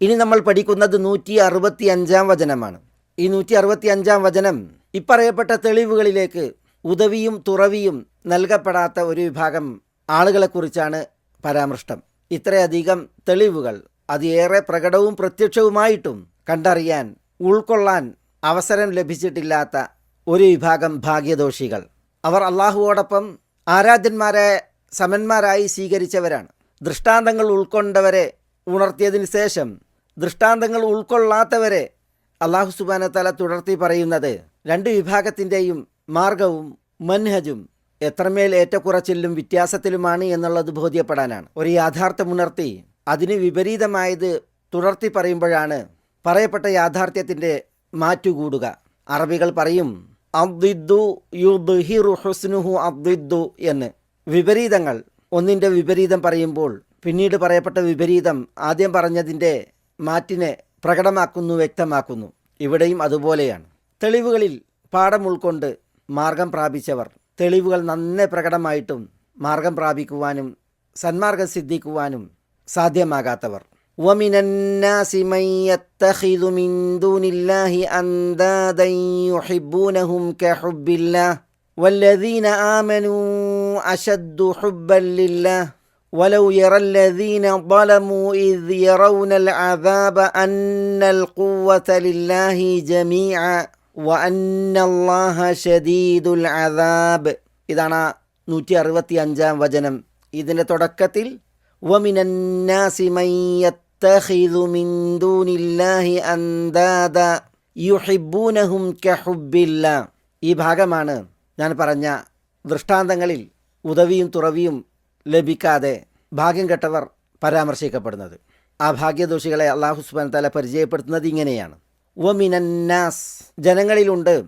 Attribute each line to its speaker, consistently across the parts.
Speaker 1: ഇനി നമ്മൾ പഠിക്കുന്നത് നൂറ്റി അറുപത്തി അഞ്ചാം വചനമാണ്. ഈ നൂറ്റി അറുപത്തി അഞ്ചാം വചനം ഇപ്പറയപ്പെട്ട തെളിവുകളിലേക്ക് ഉദവിയും തുറവിയും നൽകപ്പെടാത്ത ഒരു വിഭാഗം ആളുകളെക്കുറിച്ചാണ് പരാമൃഷ്ടം. ഇത്രയധികം തെളിവുകൾ അത് ഏറെ പ്രകടവും പ്രത്യക്ഷവുമായിട്ടും കണ്ടറിയാൻ ഉൾക്കൊള്ളാൻ അവസരം ലഭിച്ചിട്ടില്ലാത്ത ഒരു വിഭാഗം ഭാഗ്യദോഷികൾ. അവർ അള്ളാഹുവോടൊപ്പം ആരാധ്യന്മാരെ സമന്മാരായി സ്വീകരിച്ചവരാണ്. ദൃഷ്ടാന്തങ്ങൾ ഉൾക്കൊണ്ടവരെ ഉണർത്തിയതിനു ശേഷം ദൃഷ്ടാന്തങ്ങൾ ഉൾക്കൊള്ളാത്തവരെ അള്ളാഹു സുബാനത്തല തുടർത്തി പറയുന്നത്. രണ്ട് വിഭാഗത്തിന്റെയും മാർഗവും മൻഹജും എത്രമേൽ ഏറ്റക്കുറച്ചിലും വ്യത്യാസത്തിലുമാണ് എന്നുള്ളത് ബോധ്യപ്പെടാനാണ്. ഒരു യാഥാർത്ഥ്യമുണർത്തി അതിന് വിപരീതമായത് തുടർത്തി പറയുമ്പോഴാണ് പറയപ്പെട്ട യാഥാർത്ഥ്യത്തിന്റെ മാറ്റുകൂടുക അറബികൾ പറയും അദ്ദിദ്ദു യുദ്ഹിറു ഹുസ്നുഹു അബ്ദിദ്ദു എന്ന്. വിപരീതങ്ങൾ. ഒന്നിന്റെ വിപരീതം പറയുമ്പോൾ പിന്നീട് പറയപ്പെട്ട വിപരീതം ആദ്യം പറഞ്ഞതിന്റെ മാറ്റിനെ പ്രകടമാക്കുന്നു വ്യക്തമാക്കുന്നു ഇവിടെയും അതുപോലെയാണ് തെളിവുകളിൽ പാഠം ഉൾക്കൊണ്ട് മാർഗം പ്രാപിച്ചവർ തെളിവുകൾ നന്നേ പ്രകടമായിട്ടും മാർഗം പ്രാപിക്കുവാനും സന്മാർഗം സിദ്ധിക്കുവാനും സാധ്യമാകാത്തവർ ومن الناس من يتخذ من دون الله أندادا يحبونهم كحب الله والذين آمنوا أشد حبا لله ولو يرى الذين ظلموا إذ يرون العذاب أن القوة لله جميعا وأن الله شديد العذاب ഇതാണ് നൂറ്റി അറുപത്തി അഞ്ചാം വചനം ഇതിൻ്റെ തുടക്കത്തിൽ ومن الناس من يتخذ من دون الله أندادا يحبونهم كحب الله ഈ ഭാഗമാണ് ഞാൻ പറഞ്ഞ ദൃഷ്ടാന്തങ്ങളിൽ ഉദവിയും തുറവിയും ലഭിക്കാതെ ഭാഗ്യം കെട്ടവർ പരാമർശിക്കപ്പെടുന്നത്. ആ ഭാഗ്യദോഷികളെ അള്ളാഹു സുബാൻ തല പരിചയപ്പെടുത്തുന്നത് ഇങ്ങനെയാണ്. ഒമിനന്നാസ് ജനങ്ങളിലുണ്ട്.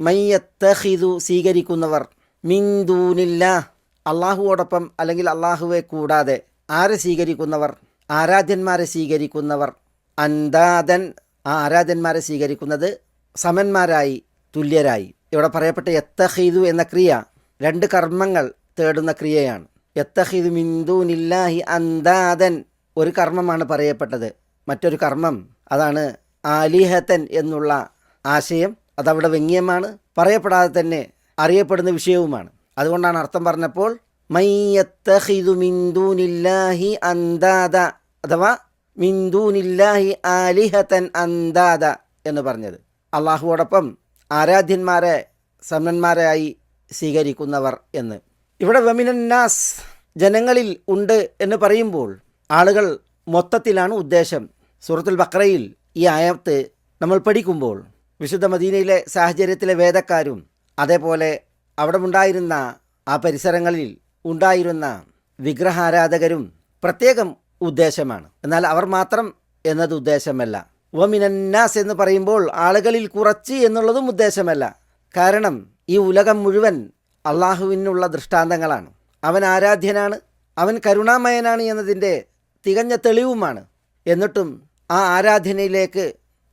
Speaker 1: മയ്യത്തഹിദു സ്വീകരിക്കുന്നവർ മിന്ദൂനില്ല അള്ളാഹുവോടൊപ്പം അല്ലെങ്കിൽ അള്ളാഹുവെ കൂടാതെ ആരെ സ്വീകരിക്കുന്നവർ? ആരാധ്യന്മാരെ സ്വീകരിക്കുന്നവർ? അന്താദൻ ആ ആരാധ്യന്മാരെ സ്വീകരിക്കുന്നത് സമന്മാരായി തുല്യരായി. ഇവിടെ പറയപ്പെട്ട എത്തഹീദു എന്ന ക്രിയ രണ്ട് കർമ്മങ്ങൾ തേടുന്ന ക്രിയയാണ്. എത്തഹീദു മിന്ദൂനില്ലാഹി അന്താദൻ ഒരു കർമ്മമാണ് പറയപ്പെട്ടത്. മറ്റൊരു കർമ്മം അതാണ് ആലിഹത്തൻ എന്നുള്ള ആശയം അതവിടെ വ്യംഗ്യമാണ്. പറയപ്പെടാതെ തന്നെ അറിയപ്പെടുന്ന വിഷയവുമാണ്. അതുകൊണ്ടാണ് അർത്ഥം പറഞ്ഞപ്പോൾ മയ്യത്തഹിദു മിന്ദൂനില്ലാഹി അന്താദ അഥവാ മിന്ദൂനില്ലാഹി ആലിഹത്തൻ അന്താദ എന്ന് പറഞ്ഞത്. അള്ളാഹുവോടൊപ്പം ആരാധ്യന്മാരെ സമന്മാരായി സ്വീകരിക്കുന്നവർ എന്ന്. ഇവിടെ വെമിനന്നാസ് ജനങ്ങളിൽ ഉണ്ട് എന്ന് പറയുമ്പോൾ ആളുകൾ മൊത്തത്തിലാണ് ഉദ്ദേശം. സൂറത്തുൽ ബക്രയിൽ ഈ ആയത്ത് നമ്മൾ പഠിക്കുമ്പോൾ വിശുദ്ധ മദീനയിലെ സാഹചര്യത്തിലെ വേദക്കാരും അതേപോലെ അവിടെ ഉണ്ടായിരുന്ന ആ പരിസരങ്ങളിൽ ഉണ്ടായിരുന്ന വിഗ്രഹാരാധകരും പ്രത്യേകം ഉദ്ദേശമാണ്. എന്നാൽ അവർ മാത്രം എന്നത് ഉദ്ദേശമല്ല. ഒമിനന്നാസ് എന്ന് പറയുമ്പോൾ ആളുകളിൽ കുറച്ച് എന്നുള്ളതും ഉദ്ദേശമല്ല. കാരണം ഈ ഉലകം മുഴുവൻ അള്ളാഹുവിനുള്ള ദൃഷ്ടാന്തങ്ങളാണ്. അവൻ ആരാധ്യനാണ് അവൻ കരുണാമയനാണ് എന്നതിന്റെ തികഞ്ഞ തെളിവുമാണ്. എന്നിട്ടും ആ ആരാധനയിലേക്ക്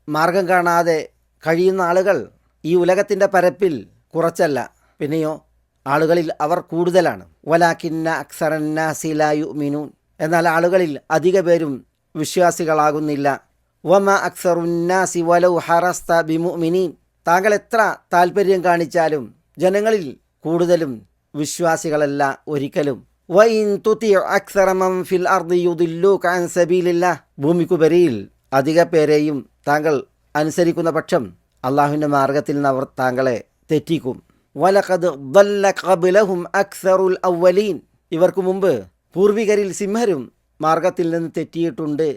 Speaker 1: മാർഗം കാണാതെ കഴിയുന്ന ആളുകൾ ഈ ഉലകത്തിന്റെ പരപ്പിൽ കുറച്ചല്ല. പിന്നെയോ ആളുകളിൽ അവർ കൂടുതലാണ്. വലാക്കിന്ന അക്സറന്നാസിലായു മിനൂൻ എന്നാൽ ആളുകളിൽ അധിക പേരും വിശ്വാസികളാകുന്നില്ല. വമ അക്സറുന്നാസി വലൗ ഹറസ്ത ബിമുഅ്മിനീൻ. താങ്കൾ എത്ര താൽപര്യം കാണിച്ചാലും ജനങ്ങളിൽ കൂടുതലും വിശ്വാസികളല്ല ഒരിക്കലും. ഭൂമിക്കുപരിയിൽ അധിക പേരെയും താങ്കൾ അനുസരിക്കുന്ന പക്ഷം അള്ളാഹുവിന്റെ മാർഗത്തിൽ നിന്ന് അവർ താങ്കളെ തെറ്റിക്കും. വലഖദ് ഖബ്ലഹും അക്സറുൽ അവ്വലീൻ. ഇവർക്ക് മുമ്പ് പൂർവികരിൽ സിംഹരും മാർഗത്തിൽ നിന്ന് തെറ്റിയിട്ടുണ്ട്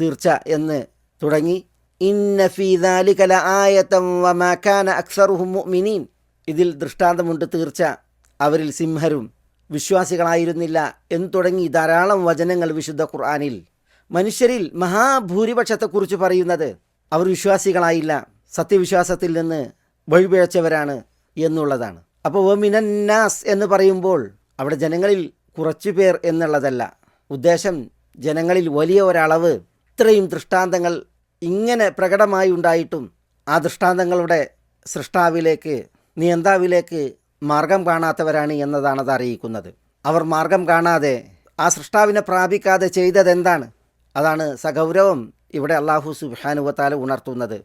Speaker 1: തീർച്ച എന്ന് തുടങ്ങി ഇന്നഫീദാലികലീൻ ഇതിൽ ദൃഷ്ടാന്തമുണ്ട് തീർച്ച. അവരിൽ സിംഹരും വിശ്വാസികളായിരുന്നില്ല എന്ന് തുടങ്ങി ധാരാളം വചനങ്ങൾ വിശുദ്ധ ഖുർആാനിൽ. മനുഷ്യരിൽ മഹാഭൂരിപക്ഷത്തെക്കുറിച്ച് പറയുന്നത് അവർ വിശ്വാസികളായില്ല സത്യവിശ്വാസത്തിൽ നിന്ന് വഴിപിഴച്ചവരാണ് എന്നുള്ളതാണ്. അപ്പോൾ വമിനന്നാസ് എന്ന് പറയുമ്പോൾ അവിടെ ജനങ്ങളിൽ കുറച്ചു പേർ എന്നുള്ളതല്ല. ഉദ്ദേശം ജനങ്ങളിൽ വലിയ ഒരളവ് ഇത്രയും ദൃഷ്ടാന്തങ്ങൾ ഇങ്ങനെ പ്രകടമായി ഉണ്ടായിട്ടും ആ ദൃഷ്ടാന്തങ്ങളുടെ സൃഷ്ടാവിലേക്ക് നിയന്താവിലേക്ക് മാർഗം കാണാത്തവരാണ് എന്നതാണ് അത് അറിയിക്കുന്നത്. അവർ മാർഗം കാണാതെ ആ സൃഷ്ടാവിനെ പ്രാപിക്കാതെ ചെയ്തതെന്താണ്? അതാണ് സഗൗരവം ഇവിടെ അള്ളാഹു സുഹാനുവത്താൽ ഉണർത്തുന്നത്.